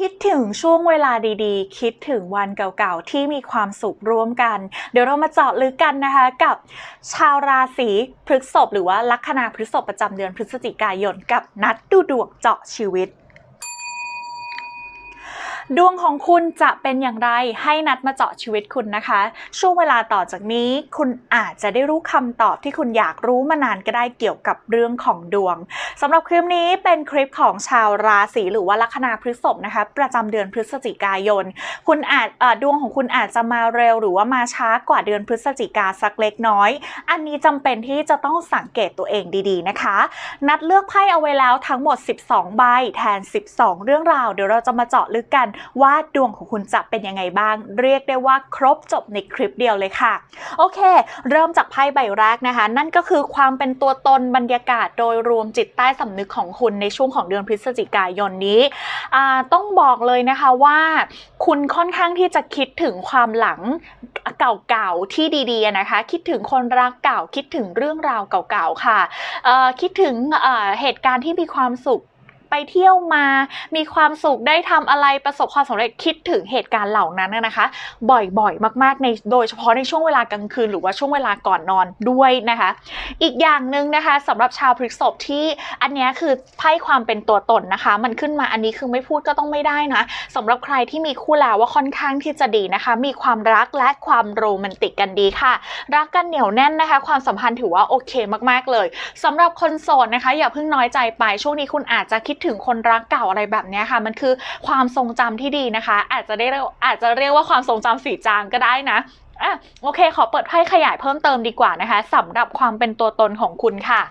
คิดถึงช่วงเวลาดีๆ คิดถึงวันเก่าๆ ที่มีความสุขร่วมกัน เดี๋ยวเรามาเจาะลึกกันนะคะกับชาวราศีพฤษภหรือว่าลัคนาพฤษภประจำเดือนพฤศจิกายนกับนัดดูดวงเจาะชีวิต ดวงของคุณจะเป็นอย่างไรให้นัดมาเจาะชีวิตคุณนะคะ ช่วงเวลาต่อจากนี้ คุณอาจจะได้รู้คำตอบที่คุณอยากรู้มานานก็ได้เกี่ยวกับเรื่องของดวงสำหรับคลิปนี้เป็นคลิปของชาวราศีหรือว่าลัคนาพฤษภนะคะ ประจำเดือนพฤศจิกายน คุณอาจดวงของคุณอาจจะมาเร็วหรือว่ามาช้ากว่าเดือนพฤศจิกาสักเล็กน้อย อันนี้จำเป็นที่จะต้องสังเกตตัวเองดีๆนะคะ นัดเลือกไพ่เอาไว้แล้วทั้งหมด 12 ใบแทน 12 เรื่องราว เดี๋ยวเราจะมาเจาะลึกกันว่าดวงของคุณจะเป็นยังไงบ้าง เรียกได้ว่าครบจบในคลิปเดียวเลยค่ะ โอเค เริ่มจากไพ่ใบแรกนะคะ นั่นก็คือความเป็นตัวตนบรรยากาศโดยรวมจิตใต้สำนึกของคุณในช่วงของเดือนพฤศจิกายนนี้ ต้องบอกเลยนะคะว่า คุณค่อนข้างที่จะคิดถึงความหลังเก่าๆที่ดีๆนะคะ คิดถึงคนรักเก่าคิดถึงเรื่องราวเก่าๆค่ะคิดถึงเหตุการณ์ที่มีความสุข ไปเที่ยวมา มีความสุขได้ทำอะไรประสบความสำเร็จคิดถึงเหตุการณ์เหล่านั้นนะคะ บ่อยๆ มากๆในโดยเฉพาะในช่วงเวลากลางคืน หรือว่าช่วงเวลาก่อนนอนด้วยนะคะ อีกอย่างหนึ่งนะคะสำหรับชาวพฤษภที่อันนี้คือไพ่ความเป็นตัวตนนะคะ มันขึ้นมาอันนี้คือไม่พูดก็ต้องไม่ได้นะสำหรับใครที่มีคู่แล้วว่าค่อนข้างที่จะดีนะคะ มีความรักและความโรแมนติกกันดีค่ะ รักกันเหนียวแน่นนะคะ ความสัมพันธ์ถือว่าโอเคมากๆเลยสำหรับคนโสดนะคะ อย่าเพิ่งน้อยใจไปช่วงนี้คุณอาจจะคิดถึงคนรักเก่าอะไรแบบนี้ค่ะ มันคือความทรงจำที่ดีนะคะ อาจจะได้เรียกอาจจะเรียกว่าความทรงจำสีจางก็ได้นะอะโอเค ขอเปิดไพ่ขยายเพิ่มเติมดีกว่านะคะสำหรับความเป็นตัวตนของคุณค่ะ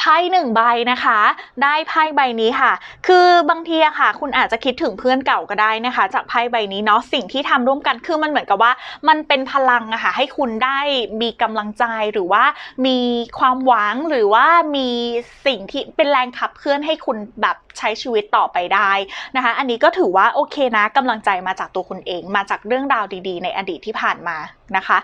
ไพ่หนึ่งใบนะคะ ได้ไพ่ใบนี้ค่ะ คือบางทีอะค่ะ คุณอาจจะคิดถึงเพื่อนเก่าก็ได้นะคะ จากไพ่ใบนี้เนาะสิ่งที่ทำร่วมกันคือมันเหมือนกับว่า มันเป็นพลังอะค่ะให้คุณได้มีกำลังใจหรือว่ามีความหวังหรือว่ามีสิ่งที่เป็นแรงขับเคลื่อนให้คุณแบบใช้ชีวิตต่อไปได้นะคะ อันนี้ก็ถือว่าโอเคนะกำลังใจมาจากตัวคุณเอง มาจากเรื่องราวดีๆ ในอดีตที่ผ่านมา นะคะ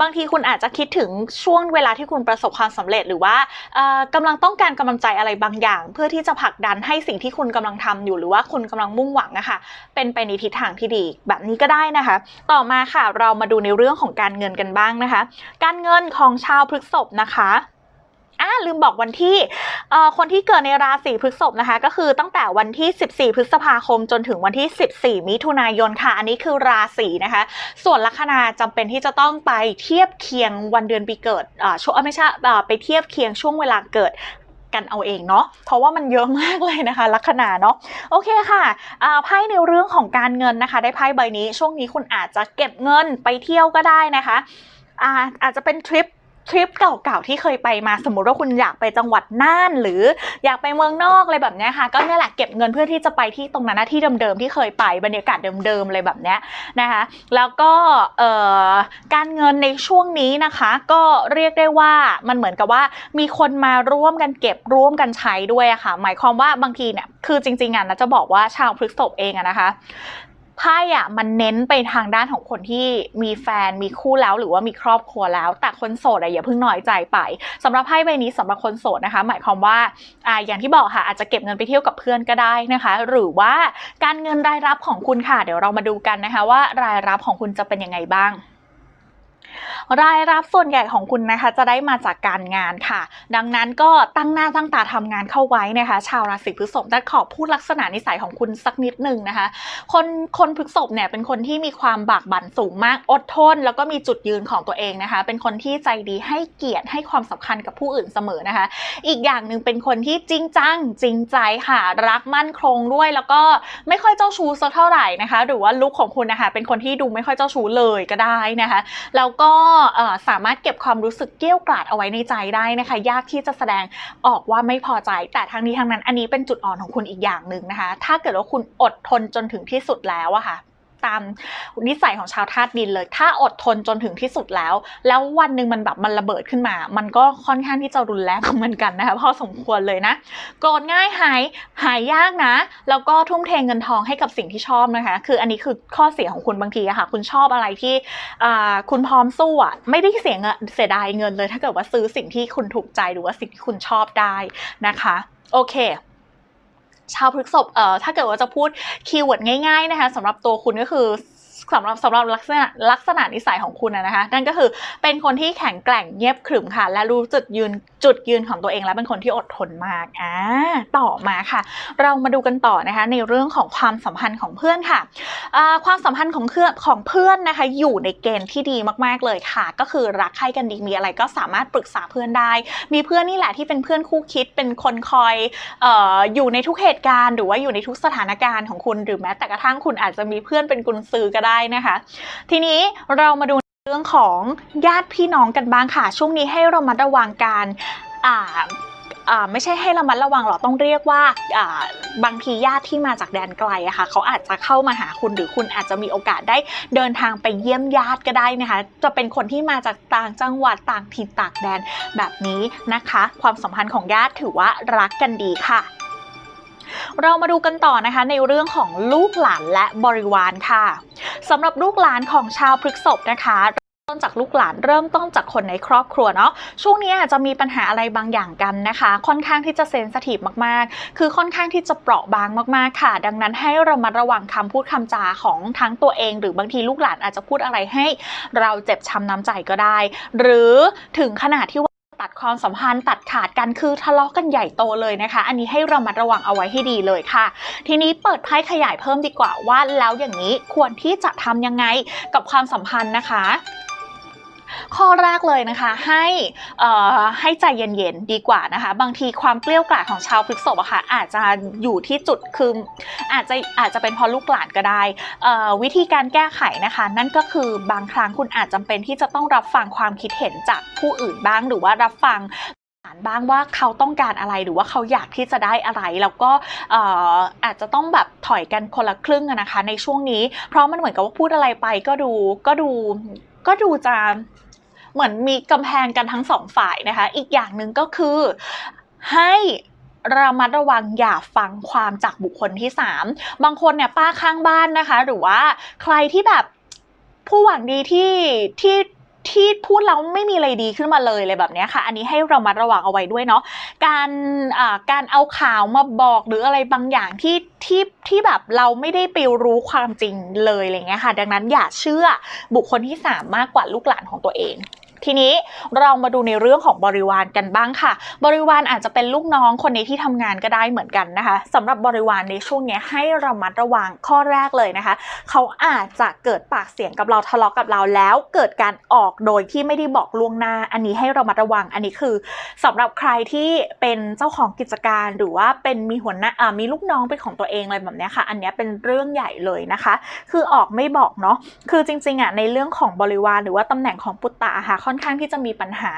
บางทีคุณอาจจะคิดถึงช่วงเวลาที่คุณประสบความสำเร็จหรือว่าเอ่อกำลังต้องการกำลังใจอะไรบางอย่าง เพื่อที่จะผลักดันให้สิ่งที่คุณกำลังทำอยู่หรือว่าคุณกำลังมุ่งหวังนะคะเป็นไปในทิศทางที่ดีแบบนี้ก็ได้นะคะ ต่อมาค่ะเรามาดูในเรื่องของการเงินกันบ้างนะคะ การเงินของชาวพฤษภนะคะ อ่าลืมบอกวันที่เอ่อคนที่เกิดในราศีพฤษภนะคะ ก็คือตั้งแต่วันที่ 14 พฤษภาคมจนถึงวันที่ 14 มิถุนายนค่ะ อันนี้คือราศีนะคะ ส่วนลัคนาจำเป็นที่จะต้องไปเทียบเคียงวันเดือนปีเกิดอ่าช่วงเอ้ยไม่ใช่อ่าไปเทียบเคียงช่วงเวลาเกิดกันเอาเองเนาะ เพราะว่ามันเยอะมากเลยนะคะ ลัคนาเนาะ โอเคค่ะอ่าไพ่ในเรื่องของการเงินนะคะ ได้ไพ่ใบนี้ ช่วงนี้คุณอาจจะเก็บเงินไปเที่ยวก็ได้นะคะอาอาจจะเป็นทริป ทริปเก่าๆที่เคยไปมาสมมติว่าคุณอยากไปจังหวัดน่าน หรืออยากไปเมืองนอกอะไรแบบนี้ค่ะ ก็เนี่ยแหละเก็บเงินเพื่อที่จะไปที่ตรงนั้นนะที่เดิมๆที่เคยไปบรรยากาศเดิมๆอะไรแบบนี้นะคะ แล้วก็การเงินในช่วงนี้นะคะ ก็เรียกได้ว่ามันเหมือนกับว่ามีคนมาร่วมกันเก็บร่วมกันใช้ด้วยอะค่ะ หมายความว่าบางทีเนี่ยคือจริงๆอะนะจะบอกว่าชาวพฤษภเองอะนะคะ ไพ่อะมันเน้นไปทางด้านของคนที่มีแฟนมีคู่แล้วหรือว่ามีครอบครัวแล้ว แต่คนโสดอะอย่าเพิ่งน้อยใจไปสำหรับไพ่ใบนี้สำหรับคนโสดนะคะ หมายความว่าอ่าอย่างที่บอกค่ะอาจจะเก็บเงินไปเที่ยวกับเพื่อนก็ได้นะคะ หรือว่าการเงินรายรับของคุณค่ะ เดี๋ยวเรามาดูกันนะคะ ว่ารายรับของคุณจะเป็นยังไงบ้าง รายรับส่วนใหญ่ของคุณนะคะจะได้มาจากการงานค่ะ ดังนั้นก็ตั้งหน้าตั้งตาทำงานเข้าไว้นะคะ ชาวราศีพฤษภแต่ขอพูดลักษณะนิสัยของคุณสักนิดหนึ่งนะคะ คนคนพฤษภเนี่ยเป็นคนที่มีความบากบั่นสูงมากอดทน แล้วก็มีจุดยืนของตัวเองนะคะ เป็นคนที่ใจดีให้เกียรติให้ความสำคัญกับผู้อื่นเสมอนะคะ อีกอย่างหนึ่งเป็นคนที่จริงจังจริงใจค่ะ รักมั่นคงด้วยแล้วก็ไม่ค่อยเจ้าชู้สักเท่าไหร่นะคะ หรือว่าลุคของคุณนะคะเป็นคนที่ดูไม่ค่อยเจ้าชู้เลยก็ได้นะคะแล้วก็สามารถเก็บความรู้สึกเกี้ยวกราดเอาไว้ในใจได้นะคะ ยากที่จะแสดงออกว่าไม่พอใจ แต่ทั้งนี้ทั้งนั้นอันนี้เป็นจุดอ่อนของคุณอีกอย่างหนึ่งนะคะ ถ้าเกิดว่าคุณอดทนจนถึงที่สุดแล้วอะค่ะ ตามนิสัยของชาวธาตุดินเลย ถ้าอดทนจนถึงที่สุดแล้ว แล้ววันหนึ่งมันแบบมันระเบิดขึ้นมา มันก็ค่อนข้างที่จะรุนแรงเหมือนกันนะคะพอสมควรเลยนะโกรธง่ายหายหายยากนะ แล้วก็ทุ่มเทเงินทองให้กับสิ่งที่ชอบนะคะ คืออันนี้คือข้อเสียของคุณบางทีอะค่ะ คุณชอบอะไรที่คุณพร้อมสู้อะไม่ได้เสียเงินเสียดายเงินเลย ถ้าเกิดว่าซื้อสิ่งที่คุณถูกใจหรือว่าสิ่งที่คุณชอบได้นะคะ โอเค ชาวพฤษบเอ่อถ้าเกิดว่าจะพูดคีย์เวิร์ดง่ายๆนะคะสำหรับตัวคุณก็คือ สำหรับสำหรับลักษณะลักษณะนิสัยของคุณนะคะนั่นก็คือเป็นคนที่แข็งแกร่งเงียบขรึมค่ะ และรู้จุดยืนจุดยืนของตัวเองและเป็นคนที่อดทนมากอ่าต่อมาค่ะ เรามาดูกันต่อนะคะในเรื่องของความสัมพันธ์ของเพื่อนค่ะความสัมพันธ์ของเพื่อนของเพื่อนนะคะอยู่ในเกณฑ์ที่ดีมากๆเลยค่ะ ก็คือรักใคร่กันดีมีอะไรก็สามารถปรึกษาเพื่อนได้ มีเพื่อนนี่แหละที่เป็นเพื่อนคู่คิดเป็นคนคอยอออยู่ในทุกเหตุการณ์ หรือว่าอยู่ในทุกสถานการณ์ของคุณ หรือแม้แต่กระทั่งคุณอาจจะมีเพื่อนเป็นกุญซือก็ได้นะคะ ทีนี้เรามาดูเรื่องของญาติพี่น้องกันบ้างค่ะ ช่วงนี้ให้เรามาระวังการอ่าไม่ใช่ให้ระมัดระวังหรอกต้องเรียกว่าบางทีญาติที่มาจากแดนไกลอะค่ะเขาอาจจะเข้ามาหาคุณหรือคุณอาจจะมีโอกาสได้เดินทางไปเยี่ยมญาติก็ได้นะคะ จะเป็นคนที่มาจากต่างจังหวัดต่างถิ่นต่างแดนแบบนี้นะคะ ความสัมพันธ์ของญาติถือว่ารักกันดีค่ะ เรามาดูกันต่อนะคะในเรื่องของลูกหลานและบริวารค่ะสำหรับลูกหลานของชาวพฤษภนะคะต้นจากลูกหลานเริ่มต้นจากคนในครอบครัวเนาะช่วงนี้อาจจะมีปัญหาอะไรบางอย่างกันนะคะ ค่อนข้างที่จะเซนสทีฟมากๆ คือค่อนข้างที่จะเปราะบางมากๆค่ะ ดังนั้นให้เรามาระวังคำพูดคำจาของทั้งตัวเอง หรือบางทีลูกหลานอาจจะพูดอะไรให้ เราเจ็บช้ำน้ำใจก็ได้ หรือถึงขนาดที่ ตัดความสัมพันธ์ตัดขาดกันคือทะเลาะกันใหญ่โตเลยนะคะ อันนี้ให้เรามาระวังเอาไว้ให้ดีเลยค่ะ ทีนี้เปิดไพ่ขยายเพิ่มดีกว่าว่าแล้วอย่างนี้ควรที่จะทำยังไงกับความสัมพันธ์นะคะ ข้อแรกเลยนะคะให้ให้ใจเย็นๆดีกว่านะคะ บางทีความเกลี้ยวกล่อมของชาวพฤษภอะค่ะอาจจะอยู่ที่จุดคืออาจจะอาจจะเป็นเพราะลูกหลานก็ได้ วิธีการแก้ไขนะคะ นั่นก็คือบางครั้งคุณอาจจำเป็นที่จะต้องรับฟังความคิดเห็นจากผู้อื่นบ้างหรือว่ารับฟังบ้างว่าเขาต้องการอะไรหรือว่าเขาอยากที่จะได้อะไร แล้วก็เอ่อาจจะต้องแบบถอยกันคนละครึ่งนะคะ ในช่วงนี้ เพราะมันเหมือนกับว่าพูดอะไรไปก็ดูก็ดูก็ดูจะ เหมือนมีกำแพงกันทั้งสองฝ่ายนะคะ อีกอย่างหนึ่งก็คือให้ระมัดระวังอย่าฟังความจากบุคคลที่สามบางคนเนี่ยป้าข้างบ้านนะคะ หรือว่าใครที่แบบผู้หวังดีที่ที่ที่พูดแล้วไม่มีอะไรดีขึ้นมาเลยเลยแบบนี้ค่ะ อันนี้ให้เรามาระวังเอาไว้ด้วยเนาะ การอ่าการเอาข่าวมาบอกหรืออะไรบางอย่างที่ที่ที่แบบเราไม่ได้ไปรู้ความจริงเลยอะไรเงี้ยค่ะ ดังนั้นอย่าเชื่อบุคคลที่สามมากกว่าลูกหลานของตัวเอง ทีนี้เรามาดูในเรื่องของบริวารกันบ้างค่ะ บริวารอาจจะเป็นลูกน้องคนในที่ทำงานก็ได้เหมือนกันนะคะสำหรับบริวารในช่วงนี้ให้ระมัดระวังข้อแรกเลยนะคะ เขาอาจจะเกิดปากเสียงกับเราทะเลาะกับเราแล้วเกิดการออกโดยที่ไม่ได้บอกล่วงหน้า อันนี้ให้ระมัดระวังอันนี้คือสำหรับใครที่เป็นเจ้าของกิจการหรือว่าเป็นมีหัวหน้าอ่ามีลูกน้องเป็นของตัวเองอะไรแบบนี้ค่ะ อันนี้เป็นเรื่องใหญ่เลยนะคะ คือออกไม่บอกเนาะคือจริงๆอะในเรื่องของบริวารหรือว่าตำแหน่งของปุตตะอะค่ะค่อนข้างที่จะมีปัญหา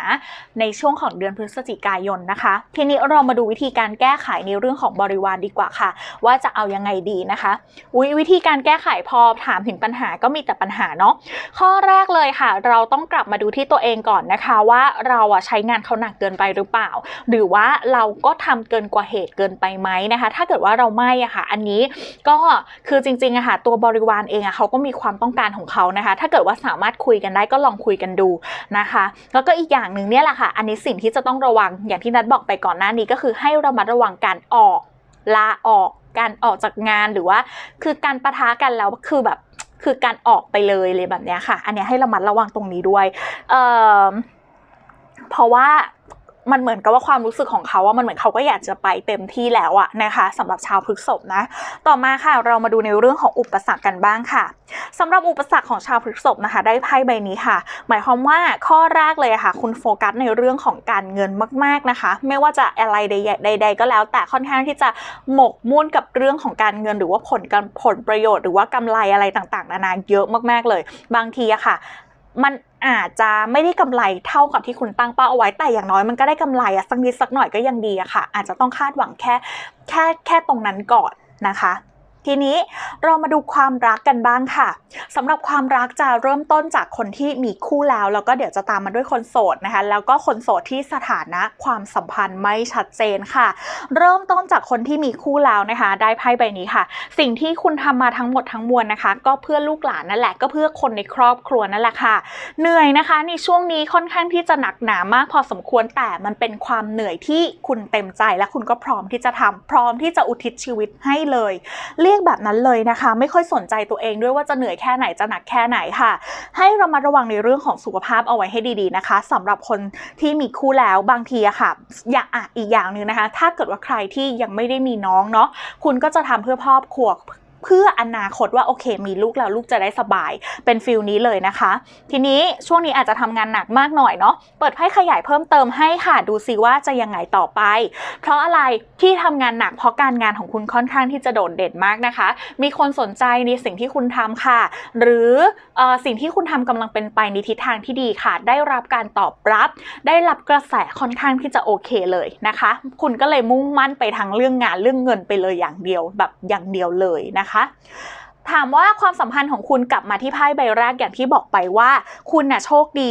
ในช่วงของเดือนพฤศจิกายนนะคะ ทีนี้เรามาดูวิธีการแก้ไขในเรื่องของบริวารดีกว่าค่ะ ว่าจะเอายังไงดีนะคะอุ๊ยวิธีการแก้ไขพอถามถึงปัญหาก็มีแต่ปัญหาเนาะข้อแรกเลยค่ะ เราต้องกลับมาดูที่ตัวเองก่อนนะคะ ว่าเราอะใช้งานเขาหนักเกินไปหรือเปล่า หรือว่าเราก็ทำเกินกว่าเหตุเกินไปไหมนะคะ ถ้าเกิดว่าเราไม่อะค่ะ อันนี้ก็คือจริงๆอะค่ะ ตัวบริวารเองอะเขาก็มีความต้องการของเขานะคะ ถ้าเกิดว่าสามารถคุยกันได้ก็ลองคุยกันดูนะนะคะ แล้วก็อีกอย่างหนึ่งเนี่ยแหละค่ะ อันนี้สิ่งที่จะต้องระวังอย่างที่นัดบอกไปก่อนหน้านี้ก็คือให้เรามาระวังการออกลาออกการออกจากงานหรือว่า คือการประทะกันแล้วคือแบบคือการออกไปเลยเลยแบบเนี้ยค่ะ อันนี้ให้ระมัดระวังตรงนี้ด้วยเอ่อเพราะว่า มันเหมือนกับว่าความรู้สึกของเขาว่ามันเหมือนเขาก็อยากจะไปเต็มที่แล้วอะนะคะสำหรับชาวพฤกษภนะ ต่อมาค่ะเรามาดูในเรื่องของอุปสรรคกันบ้างค่ะสำหรับอุปสรรคของชาวพฤกษภนะคะ ได้ไพ่ใบนี้ค่ะ หมายความว่าข้อแรกเลยค่ะ คุณโฟกัสในเรื่องของการเงินมาก ๆนะคะ ไม่ว่าจะอะไรใด ๆ ก็แล้ว แต่ค่อนข้างที่จะหมกมุ่นกับเรื่องของการเงินหรือว่าผลการผลประโยชน์ หรือว่ากำไรอะไรต่างๆ นานาเยอะมากๆเลย บางทีอะค่ะ มันอาจจะไม่ได้กำไรเท่ากับที่คุณตั้งเป้าเอาไว้แต่อย่างน้อยมันก็ได้กำไรอะสักนิดสักหน่อยก็ยังดีอะค่ะ อาจจะต้องคาดหวังแค่แค่แค่ตรงนั้นก่อนนะคะ ทีนี้เรามาดูความรักกันบ้างค่ะสำหรับความรักจะเริ่มต้นจากคนที่มีคู่แล้วแล้วก็เดี๋ยวจะตามมาด้วยคนโสดนะคะ แล้วก็คนโสดที่สถานะความสัมพันธ์ไม่ชัดเจนค่ะ เริ่มต้นจากคนที่มีคู่แล้วนะคะ ได้ไพ่ใบนี้ค่ะ สิ่งที่คุณทำมาทั้งหมดทั้งมวลนะคะ ก็เพื่อลูกหลานนั่นแหละก็เพื่อคนในครอบครัวนั่นแหละค่ะ เหนื่อยนะคะในช่วงนี้ค่อนข้างที่จะหนักหนามากพอสมควรแต่มันเป็นความเหนื่อยที่คุณเต็มใจและคุณก็พร้อมที่จะทำพร้อมที่จะอุทิศชีวิตให้เลยเรียกแบบนั้นเลยนะคะ ไม่ค่อยสนใจตัวเองด้วยว่าจะเหนื่อยแค่ไหนจะหนักแค่ไหนค่ะ ให้เรามาระวังในเรื่องของสุขภาพเอาไว้ให้ดีๆนะคะสำหรับคนที่มีคู่แล้วบางทีอะค่ะอยากอะอีกอย่างหนึ่งนะคะ ถ้าเกิดว่าใครที่ยังไม่ได้มีน้องเนาะคุณก็จะทำเพื่อครอบครัว เพื่ออนาคตว่าโอเค มีลูกแล้วลูกจะได้สบาย เป็นฟิลนี้เลยนะคะ ทีนี้ช่วงนี้อาจจะทำงานหนักมากหน่อยเนาะเปิดไพ่ขยายเพิ่มเติมให้ค่ะดูซิว่าจะยังไงต่อไป เพราะอะไรที่ทำงานหนักเพราะการงานของคุณค่อนข้างที่จะโดดเด่นมากนะคะ มีคนสนใจในสิ่งที่คุณทำค่ะ หรือออสิ่งที่คุณทำกำลังเป็นไปในทิศทางที่ดีค่ะ ได้รับการตอบรับ ได้รับกระแสค่อนข้างที่จะโอเคเลยนะคะ คุณก็เลยมุ่งมั่นไปทางเรื่องงานเรื่องเงินไปเลยอย่างเดียวแบบอย่างเดียวเลยนะคะถามว่าความสัมพันธ์ของคุณกลับมาที่ไพ่ใบแรกอย่างที่บอกไปว่า คุณน่ะโชคดี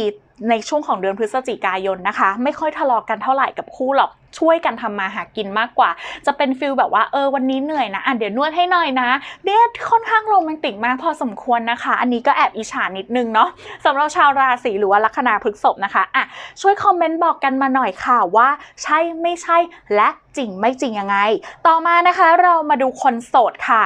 ในช่วงของเดือนพฤศจิกายนนะคะ ไม่ค่อยทะเลาะกันเท่าไหร่กับคู่หรอกช่วยกันทำมาหากินมากกว่า จะเป็นฟิลแบบว่าเออวันนี้เหนื่อยนะอะเดี๋ยวนวดให้หน่อยนะเนี่ยค่อนข้างโรแมนติกมากพอสมควรนะคะ อันนี้ก็แอบอิจฉานิดนึงเนาะสำหรับชาวราศีหรือว่าลัคนาพฤษภนะคะอะช่วยคอมเมนต์บอกกันมาหน่อยค่ะว่า ใช่ไม่ใช่และจริงไม่จริงยังไง ต่อมานะคะเรามาดูคนโสดค่ะ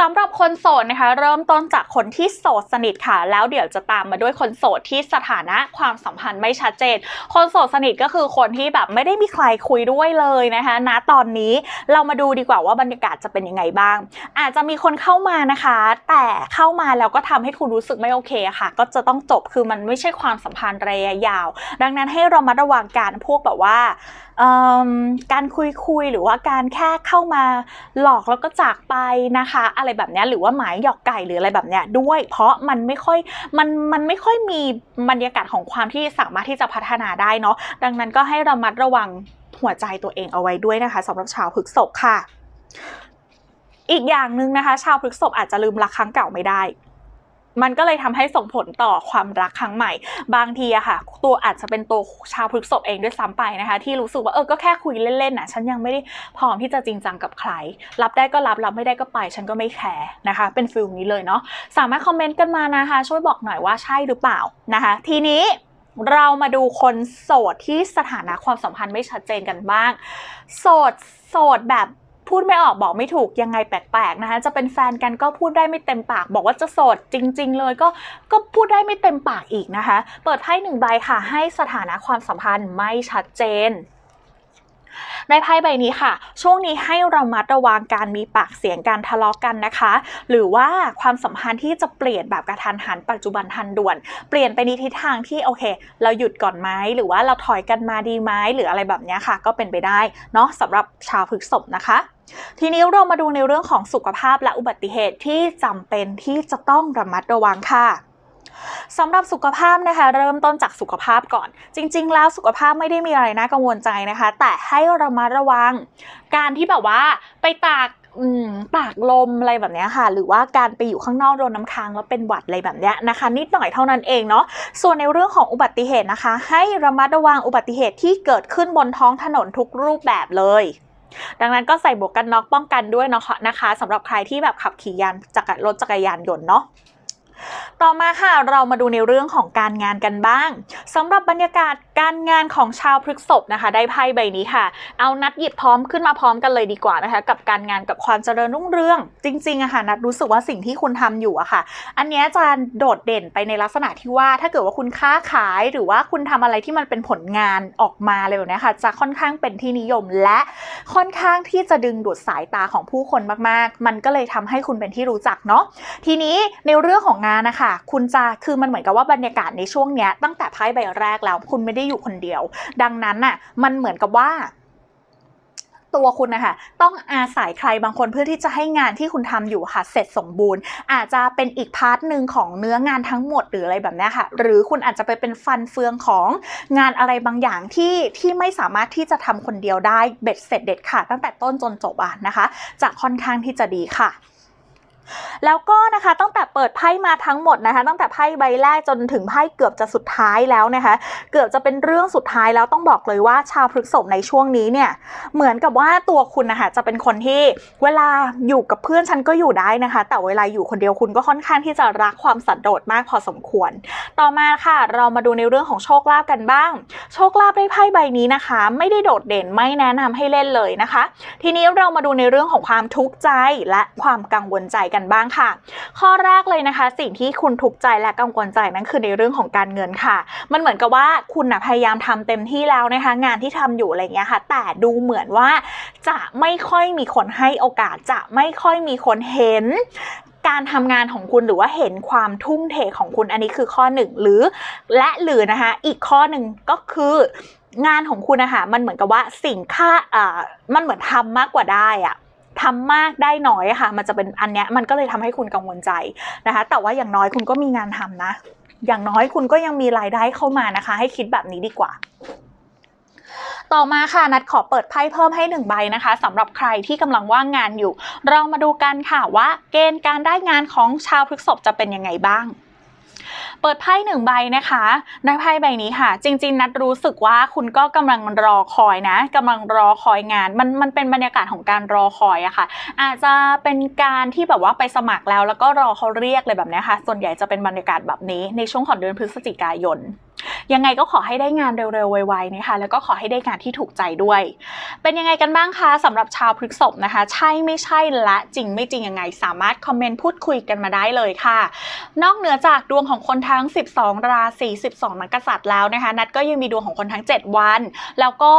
สำหรับคนโสดนะคะ เริ่มต้นจากคนที่โสดสนิทค่ะ แล้วเดี๋ยวจะตามมาด้วยคนโสดที่สถานะความสัมพันธ์ไม่ชัดเจน คนโสดสนิทก็คือคนที่แบบไม่ได้มีใครคุยด้วยเลยนะคะณตอนนี้เรามาดูดีกว่าว่าบรรยากาศจะเป็นยังไงบ้าง อาจจะมีคนเข้ามานะคะ แต่เข้ามาแล้วก็ทำให้คุณรู้สึกไม่โอเคค่ะ ก็จะต้องจบคือมันไม่ใช่ความสัมพันธ์ระยะยาว ดังนั้นให้เรามาระวังการพวกแบบว่า การคุยคุยๆหรือว่าการแค่เข้ามาหลอกแล้วก็จากไปนะคะ อะไรแบบนี้หรือว่าหมายหยอกไก่หรืออะไรแบบนี้ด้วย เพราะมันไม่ค่อยมันมันไม่ค่อยมีบรรยากาศของความที่สามารถที่จะพัฒนาได้เนาะดังนั้นก็ให้ระมัดระวังหัวใจตัวเองเอาไว้ด้วยนะคะสำหรับชาวพฤกษภค่ะ อีกอย่างหนึ่งนะคะ ชาวพฤกษภอาจจะลืมรักครั้งเก่าไม่ได้ มันก็เลยทำให้ส่งผลต่อความรักครั้งใหม่ บางทีอะค่ะ ตัวอาจจะเป็นตัวชาวพฤษภเองด้วยซ้ำไปนะคะ ที่รู้สึกว่าเออก็แค่คุยเล่นๆนะฉันยังไม่ได้พร้อมที่จะจริงจังกับใคร รับได้ก็รับรับไม่ได้ก็ไป ฉันก็ไม่แคร์นะคะ เป็นฟิลนี้เลยเนาะสามารถคอมเมนต์กันมานะคะ ช่วยบอกหน่อยว่าใช่หรือเปล่านะคะ ทีนี้เรามาดูคนโสดที่สถานะความสัมพันธ์ไม่ชัดเจนกันบ้าง โสดโสดแบบ พูดไม่ออกบอกไม่ถูกยังไงแปลกๆนะคะ จะเป็นแฟนกันก็พูดได้ไม่เต็มปาก บอกว่าจะโสดจริง ๆ เลยก็ก็พูดได้ไม่เต็มปากอีกนะคะ เปิดไพ่หนึ่งใบค่ะ ให้สถานะความสัมพันธ์ไม่ชัดเจนในไพ่ใบนี้ค่ะ ช่วงนี้ให้เรามัดระวังการมีปากเสียงการทะเลาะกันนะคะ หรือว่าความสัมพันธ์ที่จะเปลี่ยนแบบกระทันหันปัจจุบันทันด่วน เปลี่ยนไปในทิศทางที่โอเค เราหยุดก่อนไหมหรือว่าเราถอยกันมาดีไหมหรืออะไรแบบนี้ค่ะ ก็เป็นไปได้เนาะสำหรับชาวพฤกษภนะคะ ทีนี้เรามาดูในเรื่องของสุขภาพและอุบัติเหตุที่จำเป็นที่จะต้องระมัดระวังค่ะสำหรับสุขภาพนะคะ เริ่มต้นจากสุขภาพก่อน จริง ๆ แล้วสุขภาพไม่ได้มีอะไรน่ากังวลใจนะคะ แต่ให้ระมัดระวัง การที่แบบว่าไปตากอืมตากลมอะไรแบบนี้ค่ะ หรือว่าการไปอยู่ข้างนอกโดนน้ำค้างแล้วเป็นหวัดอะไรแบบเนี้ยนะคะ นิดหน่อยเท่านั้นเองเนาะส่วนในเรื่องของอุบัติเหตุนะคะ ให้ระมัดระวังอุบัติเหตุที่เกิดขึ้นบนท้องถนนทุกรูปแบบเลย ดังนั้นก็ใส่หมวกกันน็อกป้องกันด้วยเนาะนะคะสำหรับใครที่แบบขับขี่ยานจักรรถจักรยานยนต์เนาะ ต่อมาค่ะเรามาดูในเรื่องของการงานกันบ้างสำหรับบรรยากาศการงานของชาวพฤกษภนะคะ ได้ไพ่ใบนี้ค่ะ เอานัดหยิบพร้อมขึ้นมาพร้อมกันเลยดีกว่านะคะ กับการงานกับความเจริญรุ่งเรือง จริงๆอะค่ะนัดรู้สึกว่าสิ่งที่คุณทำอยู่อะค่ะ อันเนี้ยจะโดดเด่นไปในลักษณะที่ว่าถ้าเกิดว่าคุณค้าขายหรือว่าคุณทำอะไรที่มันเป็นผลงานออกมาเลยแบบนี้ค่ะจะค่อนข้างเป็นที่นิยมและค่อนข้างที่จะดึงดูดสายตาของผู้คนมากๆ มันก็เลยทำให้คุณเป็นที่รู้จักเนาะทีนี้ในเรื่องของงานนะคะคุณจะคือมันเหมือนกับว่าบรรยากาศในช่วงเนี้ยตั้งแต่ไพ่ใบแรกแล้วคุณไม่ได้อยู่คนเดียว ดังนั้นน่ะมันเหมือนกับว่าตัวคุณนะคะต้องอาศัยใครบางคนเพื่อที่จะให้งานที่คุณทำอยู่ค่ะเสร็จสมบูรณ์ อาจจะเป็นอีกพาร์ทหนึ่งของเนื้องานทั้งหมดหรืออะไรแบบนี้ค่ะ หรือคุณอาจจะไปเป็นฟันเฟืองของงานอะไรบางอย่างที่ที่ไม่สามารถที่จะทำคนเดียวได้เบ็ดเสร็จเด็ดขาดตั้งแต่ต้นจนจบอะนะคะ จะค่อนข้างที่จะดีค่ะ แล้วก็นะคะตั้งแต่เปิดไพ่มาทั้งหมดนะคะ ตั้งแต่ไพ่ใบแรกจนถึงไพ่เกือบจะสุดท้ายแล้วนะคะ เกือบจะเป็นเรื่องสุดท้ายแล้วต้องบอกเลยว่าชาวพฤกษภในช่วงนี้เนี่ยเหมือนกับว่าตัวคุณนะคะจะเป็นคนที่เวลาอยู่กับเพื่อนฉันก็อยู่ได้นะคะ แต่เวลาอยู่คนเดียวคุณก็ค่อนข้างที่จะรักความสันโดษมากพอสมควร ต่อมาค่ะ เรามาดูในเรื่องของโชคลาภกันบ้าง โชคลาภได้ไพ่ใบนี้นะคะ ไม่ได้โดดเด่นไม่แนะนำให้เล่นเลยนะคะ ทีนี้เรามาดูในเรื่องของความทุกข์ใจและความกังวลใจกันบ้างค่ะ ข้อแรกเลยนะคะ สิ่งที่คุณทุกข์ใจและกังวลใจนั่นคือในเรื่องของการเงินค่ะ มันเหมือนกับว่าคุณนะพยายามทำเต็มที่แล้วนะคะ งานที่ทำอยู่อะไรเงี้ยค่ะ แต่ดูเหมือนว่าจะไม่ค่อยมีคนให้โอกาสจะไม่ค่อยมีคนเห็นการทำงานของคุณหรือว่าเห็นความทุ่มเทของคุณอันนี้คือข้อหนึ่งหรือและหรือนะคะอีกข้อหนึ่งก็คืองานของคุณนะคะมันเหมือนกับว่าสิ่งค่าอ่ามันเหมือนทำมากกว่าได้อะ ทำมากได้น้อยค่ะ มันจะเป็นอันเนี้ยมันก็เลยทำให้คุณกังวลใจนะคะ แต่ว่าอย่างน้อยคุณก็มีงานทำนะ อย่างน้อยคุณก็ยังมีรายได้เข้ามานะคะ ให้คิดแบบนี้ดีกว่าต่อมาค่ะนัดขอเปิดไพ่เพิ่มให้หนึ่งใบนะคะสำหรับใครที่กำลังว่างงานอยู่ เรามาดูกันค่ะว่า เกณฑ์การได้งานของชาวพฤกษภจะเป็นยังไงบ้าง เปิดไพ่หนึ่งใบนะคะในไพ่ใบนี้ค่ะ จริง ๆ นัดรู้สึกว่าคุณก็กำลังรอคอยนะกำลังรอคอยงาน มันมันเป็นบรรยากาศของการรอคอยอะค่ะ อาจจะเป็นการที่แบบว่าไปสมัครแล้ว แล้วก็รอเขาเรียกเลยแบบนี้ค่ะ ส่วนใหญ่จะเป็นบรรยากาศแบบนี้ในช่วงของเดือนพฤศจิกายน ยังไงก็ขอให้ได้งานเร็วๆ ไวๆนะคะ แล้วก็ขอให้ได้งานที่ถูกใจด้วย เป็นยังไงกันบ้างคะสำหรับชาวพฤกษภนะคะ ใช่ไม่ใช่และจริงไม่จริงยังไง สามารถคอมเมนต์พูดคุยกันมาได้เลยค่ะ นอกเหนือจากดวงของคนทั้ง 12 ราศี 12 นักษัตริย์แล้วนะคะ นัดก็ยังมีดวงของคนทั้ง 7 วัน แล้วก็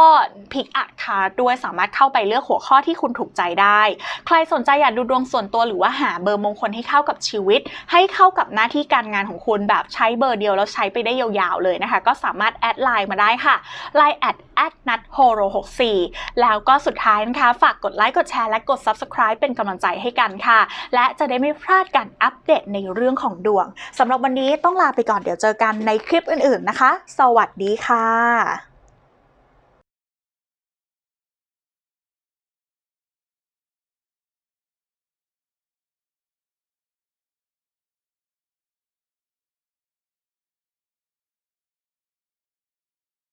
พิกอัคาด้วยสามารถเข้าไปเลือกหัวข้อที่คุณถูกใจได้ ใครสนใจอยากดูดวงส่วนตัวหรือว่าหาเบอร์มงคลให้เข้ากับชีวิต ให้เข้ากับหน้าที่การงานของคุณแบบใช้เบอร์เดียวแล้วใช้ไปได้ยาวๆเลยนะคะนะคะก็สามารถแอดไลน์มาได้ค่ะไลน์แอดแอดนัดโฮโร64 แล้วก็สุดท้ายนะคะฝากกดไลค์กดแชร์และกด Subscribe เป็นกำลังใจให้กันค่ะ และจะได้ไม่พลาดการอัปเดตในเรื่องของดวงสำหรับวันนี้ต้องลาไปก่อนเดี๋ยวเจอกันในคลิปอื่นๆนะคะ สวัสดีค่ะ